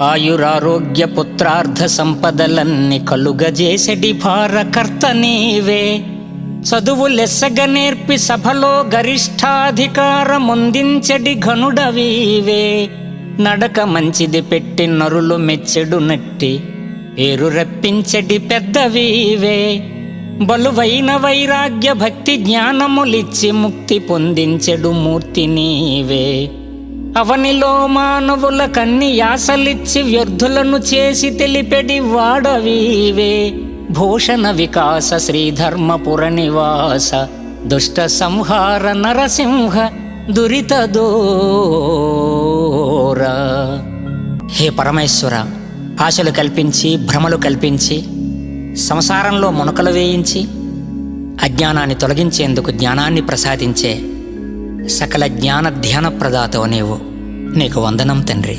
ఆయురారోగ్య పుత్రార్థ సంపదలన్ని కలుగజేసెడి భారకర్త నీవే. చదువు లెస్సగ నేర్పి సభలో గరిష్టాధికారముందించెడి ఘనుడవీవే. నడక మంచిది పెట్టి నరులు మెచ్చెడు నట్టి పేరు రప్పించెడి పెద్దవీవే. బలువైన వైరాగ్య భక్తి జ్ఞానములిచ్చి ముక్తి పొందించెడు మూర్తి నీవే. అవనిలో మానవుల కన్ని యాసలిచ్చి వ్యర్థులను చేసి తెలిపెడి వాడవీవే. భూషణ వికాస శ్రీధర్మపుర నివాస దుష్ట సంహార నరసింహ దురిత దూరా. హే పరమేశ్వర ఆశలు కల్పించి భ్రమలు కల్పించి సంసారంలో మునకలు వేయించి అజ్ఞానాన్ని తొలగించేందుకు జ్ఞానాన్ని ప్రసాదించే సకల జ్ఞాన ధ్యాన ప్రదాతవు నీవు. నీకు వందనం తండ్రి.